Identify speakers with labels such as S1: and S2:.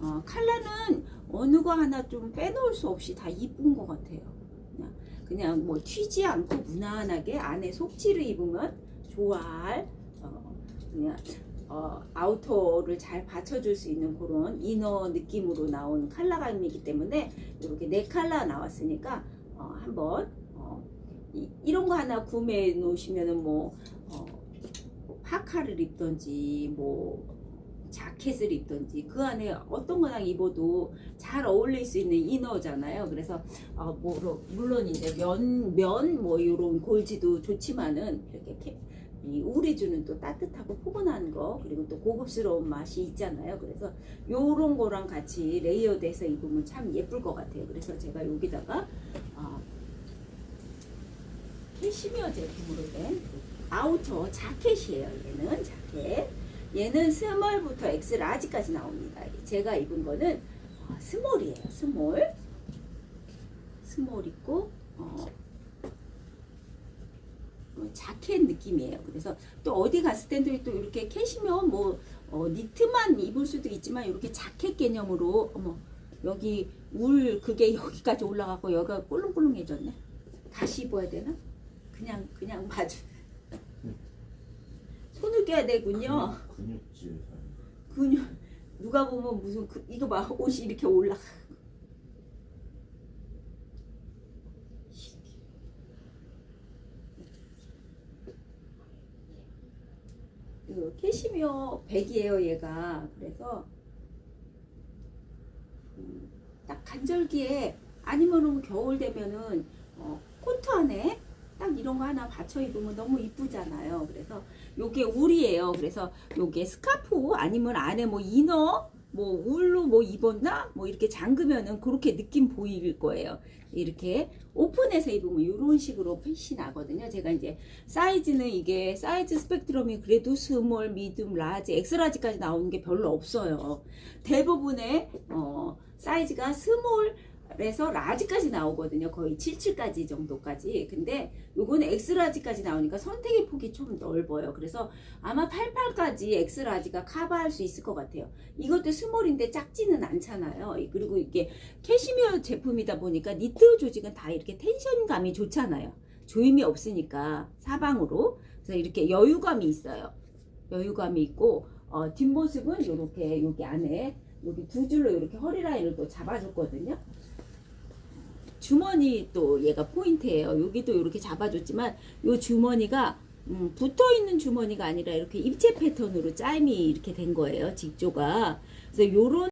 S1: 어, 컬러는 어느 거 하나 좀 빼놓을 수 없이 다 이쁜 것 같아요. 그냥, 그냥 뭐 튀지 않고 무난하게 안에 속지를 입으면 좋아할 어, 그냥 어, 아우터를 잘 받쳐줄 수 있는 그런 이너 느낌으로 나온 컬러감이기 때문에 이렇게 네 컬러 나왔으니까 어, 한번 어, 이, 이런 거 하나 구매해 놓으시면은 뭐, 어, 뭐 파카를 입던지 뭐 자켓을 입던지 그 안에 어떤 거나 입어도 잘 어울릴 수 있는 이너잖아요. 그래서 어, 뭐 물론 이제 면 면 뭐 이런 골지도 좋지만은 이렇게 캐- 이 우리주는 또 따뜻하고 포근한 거 그리고 또 고급스러운 맛이 있잖아요. 그래서 요런 거랑 같이 레이어드해서 입으면 참 예쁠 것 같아요. 그래서 제가 여기다가 어, 캐시미어 제품으로 된 아우터 자켓이에요. 얘는 자켓. 얘는 스몰부터 엑스 라지까지 나옵니다. 제가 입은 거는 어, 스몰이에요. 스몰. 스몰 있고 어, 어, 자켓 느낌이에요. 그래서 또 어디 갔을 때도 또 이렇게 캐시미어 뭐 어, 니트만 입을 수도 있지만 이렇게 자켓 개념으로 어머 여기 울 그게 여기까지 올라가고 여기가 꿀렁꿀렁해졌네. 다시 입어야 되나? 그냥 그냥 봐주. 껴야 되군요.
S2: 근육질 살.
S1: 근육 누가 보면 무슨 그, 이거 봐 옷이 이렇게 올라가. 그 캐시미어 백이에요 얘가 그래서 음, 딱 간절기에 아니면은 겨울 되면은 어, 코트 안에 딱 이런 거 하나 받쳐 입으면 너무 이쁘잖아요. 그래서 요게 울이에요. 그래서 요게 스카프 아니면 안에 뭐 이너 뭐 울로 뭐 입었나 뭐 이렇게 잠그면은 그렇게 느낌 보일 거예요. 이렇게 오픈해서 입으면 이런 식으로 핏이 나거든요. 제가 이제 사이즈는 이게 사이즈 스펙트럼이 그래도 스몰, 미디움, 라지, 엑스라지까지 나오는 게 별로 없어요. 대부분의 어, 사이즈가 스몰 에서 라지까지 나오거든요. 거의 77까지 정도까지. 근데 요거는 엑스라지까지 나오니까 선택의 폭이 좀 넓어요. 그래서 아마 88까지 엑스라지가 커버할 수 있을 것 같아요. 이것도 스몰인데 작지는 않잖아요. 그리고 이게 캐시미어 제품이다 보니까 니트 조직은 다 이렇게 텐션감이 좋잖아요. 조임이 없으니까 사방으로 그래서 이렇게 여유감이 있어요. 여유감이 있고 어, 뒷모습은 이렇게 여기 안에 여기 두 줄로 이렇게 허리 라인을 또 잡아줬거든요. 주머니 또 얘가 포인트예요. 여기도 이렇게 잡아줬지만 이 주머니가 음, 붙어 있는 주머니가 아니라 이렇게 입체 패턴으로 짜임이 이렇게 된 거예요. 직조가. 그래서 요런